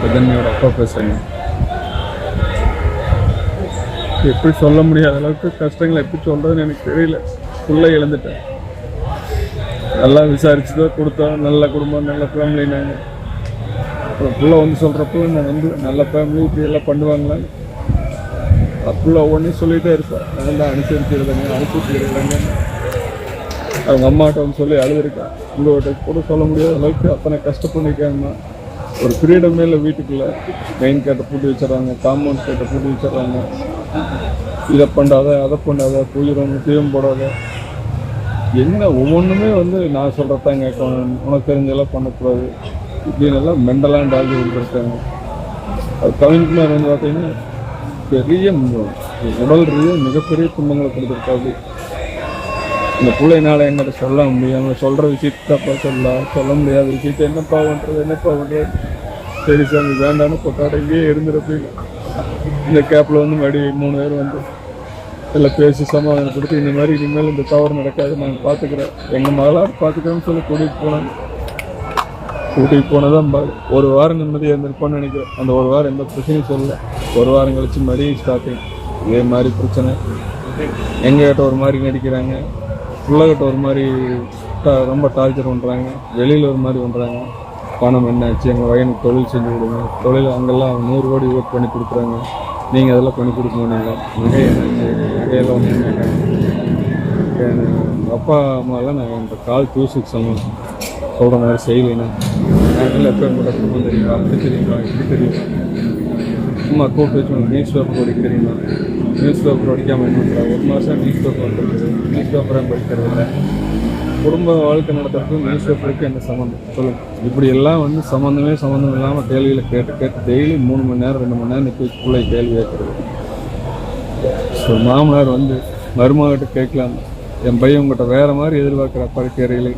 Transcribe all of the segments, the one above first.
பிரதன்யோட அப்பா பேசுகிறேங்க எப்படி சொல்ல முடியாத அளவுக்கு கஷ்டங்களை எப்படி சொல்கிறதுன்னு எனக்கு தெரியல. ஃபுல்லாக இழந்துட்டேன் நல்லா விசாரிச்சு தான் கொடுத்தோம் நல்ல குடும்பம் நல்ல ஃபேமிலி நாங்கள் அப்புறம் புள்ள வந்து சொல்கிறப்போ நான் வந்து நல்ல ஃபேமிலி இப்படி எல்லாம் பண்ணுவாங்களா? அப்படிலாம் ஒவ்வொன்றையும் சொல்லிகிட்டே இருப்பேன் நல்லா அனுசரிச்சிருந்தாங்க அனுசரிச்சிருந்தாங்க அவங்க அம்மாட்ட வந்து சொல்லி அழுதுருக்கேன் உங்கள்கிட்ட கூட சொல்ல முடியாத அளவுக்கு அத்தனை கஷ்டப்பட்டிருக்காங்கம்மா ஒரு ஃப்ரீடமே இல்லை வீட்டுக்குள்ளே மெயின் கேட்டை பூட்டி வச்சிடறாங்க காம்பவுண்ட் கேட்டை பூட்டி வச்சிடறாங்க. இதை பண்ணாத அதை பண்ணாத பூஜை தீபம் போடாத. என்ன ஒவ்வொன்றுமே வந்து நான் சொல்கிறதான் கேட்கணும். உனக்கு தெரிஞ்செல்லாம் பண்ணக்கூடாது. இப்படின்னு எல்லாம் மெண்டலாக டால்ஜி கொடுத்துருக்காங்க அது கவின்குமார் வந்து பார்த்தீங்கன்னா பெரிய உடல் ரீதியாக மிகப்பெரிய துன்பங்களை கொடுத்துருக்காது இந்த பிள்ளைனால என்கிட்ட சொல்ல முடியாமல் சொல்கிற விஷயத்தப்பா சொல்ல சொல்ல முடியாத விஷயத்த என்னப்பா பண்ணுறது என்னப்பா பண்ணுறது சரி சாமி வேண்டாம்னு கொட்டாட இங்கேயே இருந்துருப்பி இந்த கேப்பில் வந்து மறுபடியும் மூணு பேர் வந்து எல்லாம் பேசி சமாதானப்படுத்தி இந்த மாதிரி இனிமேல் இந்த தவறு நடக்காது நாங்கள் பார்த்துக்குறோம் எங்கள் மகளாக பார்த்துக்கிறோம்னு சொல்லி கூட்டிகிட்டு போனாங்க கூட்டிகிட்டு போனதான் பாரு ஒரு வாரம் நிம்மதியாக இருந்திருப்போம்னு நினைக்கிறேன். அந்த ஒரு வாரம் எந்த பிரச்சனையும் சொல்லல. ஒரு வாரம் கழிச்சு மறுபடியும் ஸ்டார்டிங் இதே மாதிரி பிரச்சனை. எங்ககிட்ட ஒரு மாதிரி நடிக்கிறாங்க. பிள்ளைகிட்ட ஒரு மாதிரி ரொம்ப டார்ச்சர் பண்ணுறாங்க வெளியில் ஒரு மாதிரி பண்ணுறாங்க பணம் என்னாச்சு எங்கள் பையனுக்கு தொழில் செஞ்சு கொடுங்க. தொழில் அங்கெல்லாம் நூறு கோடி ஓட் பண்ணி கொடுக்குறாங்க. நீங்கள் அதெல்லாம் பண்ணி கொடுக்க மாட்டீங்க. நகை நகையெல்லாம் ஒன்று அப்பா அம்மாலாம் நான் என் கால் தூசுக்கு சமம். சொல்கிற மாதிரி செய்யலைண்ணா நாங்கள் எப்போ கூட குடும்பம் தெரியுமா? அப்படி தெரியுமா? இப்படி தெரியுமா? சும்மா கூப்பிட்டு வச்சு நியூஸ் பேப்பர் படிக்கிறீங்களா நியூஸ் பேப்பர் படிக்காமல் என்ன ஒரு மாதம் நியூஸ் பேப்பர் வந்துருக்குது நியூஸ் பேப்பராக படிக்கிறது இல்லை. குடும்ப வாழ்க்கை நடத்துறதுக்கும் நியூஸ் பேப்பருக்கு என்ன சம்மந்தம்? சொல்லுங்கள் இப்படி எல்லாம் வந்து சம்மந்தமே சம்மந்தம் இல்லாமல் கேள்வியில் கேட்டு கேட்டு டெய்லி மூணு மணி நேரம் ரெண்டு மணி நேரம் நிற்க வச்சு பிள்ளை கேள்வி கேட்குறது. ஸோ மாமனார் வந்து மருமகிட்ட கேட்கலாம். என் பையன் உங்கள்கிட்ட வேறு மாதிரி எதிர்பார்க்குற படிக்கிறீங்களே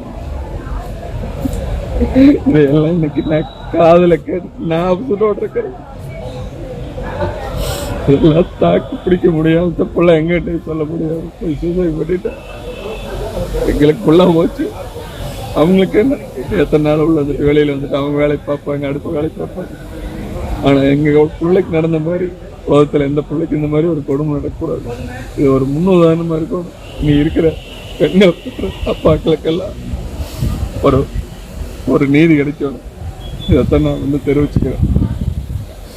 இதையெல்லாம் இன்னைக்கு நான் காதில் கேட்டு நான் அப்சரோட இருக்கிறேன் இதெல்லாம் தாக்கு பிடிக்க முடியாது. தப்பெல்லாம் பிள்ளை எங்கிட்ட சொல்ல முடியாது. போய் சூசைட் பண்ணிட்டேன் எங்களுக்கு உள்ளே போச்சு அவங்களுக்கு என்ன? எத்தனை நாள் உள்ள வந்துட்டு வேலையில் வந்துட்டு அவங்க வேலை பார்ப்பாங்க அடுத்த வேலை பார்ப்பாங்க. ஆனால் எங்கள் பிள்ளைக்கு நடந்த மாதிரி உலகத்தில் எந்த பிள்ளைக்கு இந்த மாதிரி ஒரு கொடுமை நடக்கக்கூடாது. இது ஒரு முன்னுதாரணமாக இருக்கும். நீ இருக்கிற பெண்கள் அப்பாக்களுக்கெல்லாம் ஒரு ஒரு நீதி கிடைக்கணும் இதைத்தான் நான் வந்து தெரிவிச்சுக்கிறேன்.